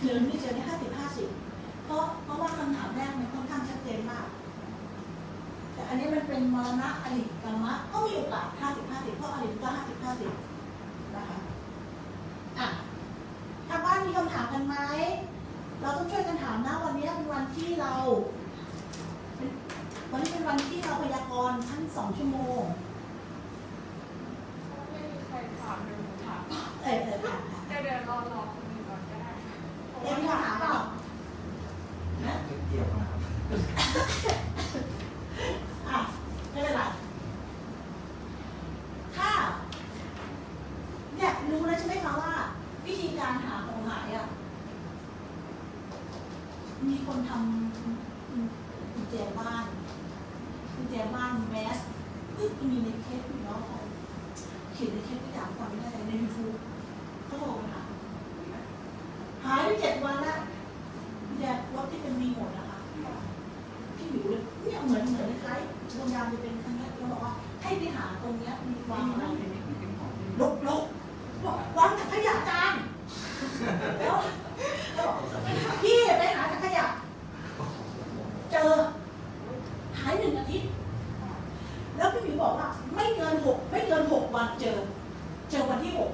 เจอไม่เจอเนี่ยห้าสิบห้าสิบเพราะเพราะว่าคำถามแรกมันค่อนข้างชัดเจนมาก แต่อันนี้มันเป็นมรณะอริกรรมะก็มีโอกาสห้าสิบห้าสิบเพราะอริก็ห้าสิบห้าสิบนะคะอะทางบ้านมีคำถามกันไหมเราต้องช่วยกันถามนะวันนี้เป็นวันที่เราเป็นวันนี้เป็นวันที่เราพยากรณ์ทั้งสองชั่วโมงไม่มีใครถามเดี๋ยวหนูถามเออเออค่ะค่ะเดี๋ยวเดี๋ยวรอรอ เดี๋ยวมีคำถามเปล่าเกี่ยวนะครับอะไม่เป็นไรถ้าเนี่ยรู้แล้วใช่ไหมคะว่า วิธีการหาของหายอะมีคนทำกุญแจบ้านกุญแจบ้านแมสเฮ้ยมีในเคสอยู่เนาะเขาเขียนในเคสตัวอย่างฟังไม่ได้ในยูทูบเขาบอกมาหาหายไปเจ็ดวันแล้วกุญแจรถที่เป็นรีโมทนะคะ พี่หมิวเลยเนี่ยเหมือนเหมือน คล้ายๆโรงแรมจะเป็นครั้งนี้เราบอกว่าให้ไปหาตรงเนี้ยมีวางอะไรลบลบบอกวางถังขยะจานแล้วบอกพี่ไปหาถังขยะ เจอ หายหนึ่งอาทิตย์ แล้วพี่หมิวบอกว่า ไม่เกินหกไม่เกินหกวันเจอ เจอวันที่หก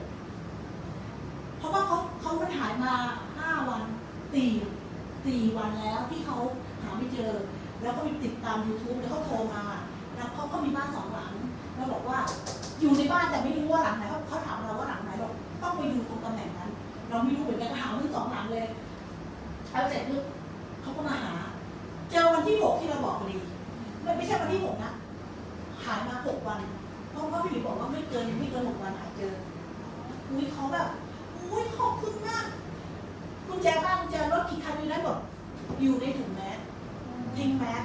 เพราะว่าเขาเขามันหายมาห้าวันสี่สี่วันแล้วที่เขาหาไม่เจอ แล้วก็มีติดตาม YouTube แล้วเขาโทรมาแล้วเขาเขามีบ้านสองหลัง แล้วบอกว่าอยู่ในบ้านแต่ไม่รู้ว่าหลังไหนเขาถามเราว่าหลังไหนบอกต้องไปดูตรงตำแหน่งนั้น เราไม่รู้เหมือนกันก็หาทั้งสองหลังเลยแล้วเสร็จปุ๊บเขาก็มาหา เจอวันที่หกที่เราบอกพอดีไม่ไม่ใช่วันที่หกนะหายมาหกวันเพราะว่าพี่หลิวบอกว่าไม่เกินไม่เกินหกวันหายเจออุ้ยเขาแบบอุ้ยขอบคุณมากกุญแจบ้านกุญแจรถกี่คันอยู่นั้นบอกอยู่ในถุง ทิ้งแมส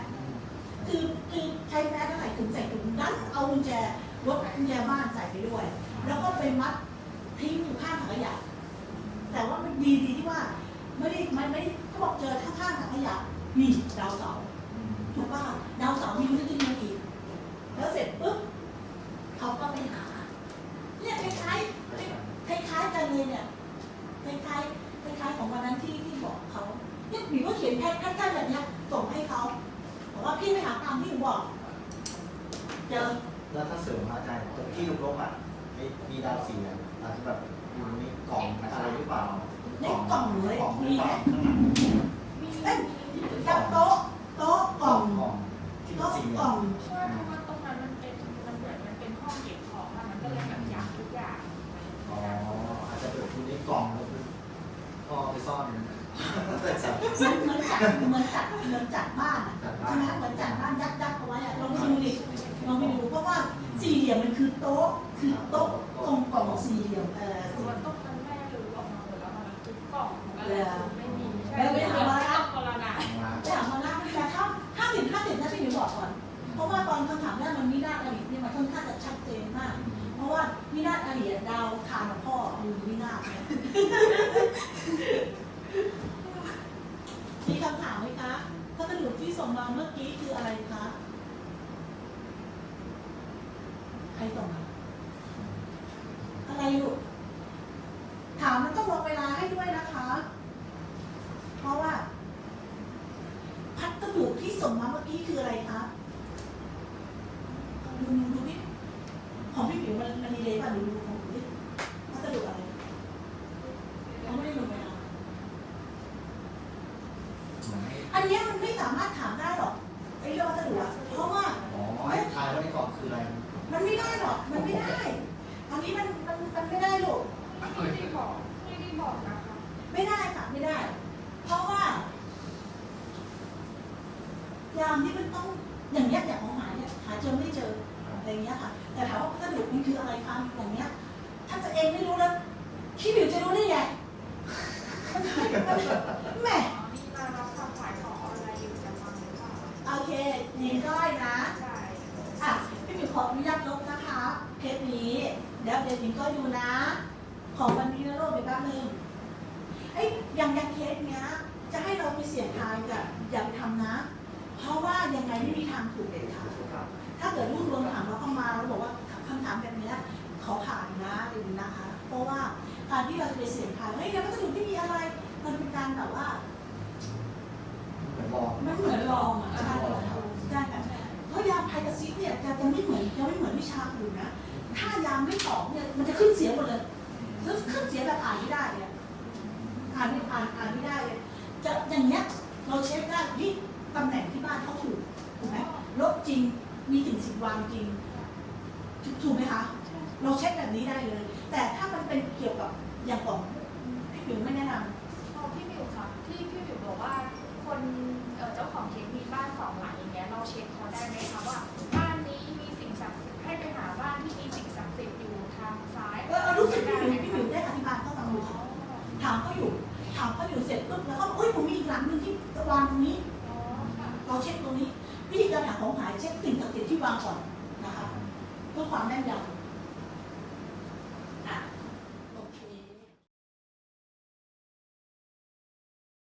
คือคือใช้แมสเท่าไหร่ถุงใส่ถุงนั้นเอากุญแจรถกุญแจบ้านใส่ไปด้วย แล้วก็ไปมัดทิ้งอยู่ข้างถังขยะแต่ว่ามันดีดีที่ว่าไม่ได้ไม่ไม่เขาบอกเจอข้างๆถังขยะมีดาวเสาถูกป่ะดาวเสามีรู้จะมีอีกแล้วเสร็จปุ๊บเขาก็ไปหาเนี่ยคล้ายๆคล้ายกันเลยเนี่ยคล้ายคล้ายของวันนั้นที่ที่บอกเขาเนี่ยหนูก็เขียนแค่แค่แบบเนี้ย ส่งให้เขาบอกว่าพี่ไปหาตามที่หนูบอก เจอแล้วถ้าเสริมอาจารย์ตรงที่ลูกลบอะไอ้มีดาวสีอะอาจจะแบบอยู่ในกล่องอะไรหรือเปล่าในกล่องเลยกล่องหรืมีอเปไหมล่าข้าง จัดเหมือนจัดเหมือนจัดบ้านอะใช่ไหมเหมือนจัดบ้านยัดยัดเอาไว้อะลองไปดูดิลองไปดูเพราะว่าสี่เหลี่ยมมันคือโต๊ะคือโต๊ะตรงกล่องสี่เหลี่ยมเออส่วนตรงนั้นแม่หรู้ออกมาหมดแล้วมันคือกล่องอะไรไม่มีใช่แล้วไปหามาต้องคนละหนามาไปหามาละแต่ถ้าห้าสิบห้าสิบนะพี่หนูบอกก่อนเพราะว่าตอนคำถามแรกมันมีนาฏอดีตเนี่ยมันค่อนข้างจะชัดเจนมาก เพราะว่าวินาศอดีตดาวคานของพ่ออยู่วินาศเนี่ยมีคำถามไหมคะพัสดุที่ส่งมา เมื่อกี้คืออะไรคะ ใครส่งมาอะไรลูกถามมันต้องลงเวลาให้ด้วยนะคะ เพราะว่า พัสดุที่ส่งมาเมื่อกี้คืออะไรคะดูดูดูนี่ของพี่ผิวมันมันดีเลยป่ะดูดูของพี่พัสดุอะไรเขาไม่ได้ลงเวลา เหมือนให้ อันเนี้ยมันไม่สามารถถามได้หรอกไอ้เรื่องพัสดุอะเพราะว่า อ๋อให้ทายว่าในกล่องคืออะไร มันไม่ได้หรอก มันไม่ได้ อันนี้มันมันมันไม่ได้ลูก ไม่ได้บอกไม่ได้บอกนะคะ ไม่ได้ค่ะไม่ได้ เพราะว่า ยามที่มันต้องอย่างเงี้ยอย่างของหายเนี่ยหาเจอไม่เจออะไรเงี้ยค่ะ แต่ถามว่าพัสดุมันคืออะไรคะอย่างเงี้ยถ้าตัวเองไม่รู้แล้วพี่บิวจะรู้ได้ไงมันมันแหมอ๋อนี่มารับทำขายของออนไลน์อยู่จะฟังหรือเปล่าโอเคยินก้อยนะใช่อะ พี่หมิวขออนุญาตลบนะคะเคสนี้เดี๋ยวเดี๋ยวหญิงก็ดูนะ ของวันนี้นะโลกไปแป๊บนึงไอ้ยอย่างอย่างเคสเนี้ย จะให้เราไปเสี่ยงทายกับอย่าไปทำนะ เพราะว่ายังไงไม่มีทางถูกเด็ดขาดถ้าเกิดลูกดวงถามเราเข้ามาเราบอกว่าคำถามแบบนี้ขอผ่านนะหรือนะคะ เพราะว่าการที่เราจะไปเสียงขายเฮ้ยเดี๋ยวก็จะดูไม่มีอะไร มันเป็นการแบบว่าเหม่อนมัเหมือนลองอะใช่ใช่เพราะยาไพกะซิบเนี่ยจะจะไม่เหมือนจะไม่เหมือนวิชาอื่นนะถ้ายาไม่ตอบเนี่ยมันจะขึ้นเสียงหมดเลยแล้วขึ้นเสียงแบบอ่านไม่ได้เนี่ยอ่านไม่อ่านอ่านไม่ได้เลยจะอย่างเนี้ยเราเช็คได้ยี่ ตำแหน่งที่บ้านเขาถูกถูกไหมลบจริงมีถึงสิบวันจริงถูกไหมคะ เราเช็คแบบนี้ได้เลย แต่ถ้ามันเป็นเกี่ยวกับอย่างของ ตัวนี้ วิธีการหาของหายเช็คสิ่งศักดิ์สิที่วางก่อนนะคะเพื่อความแน่นยำ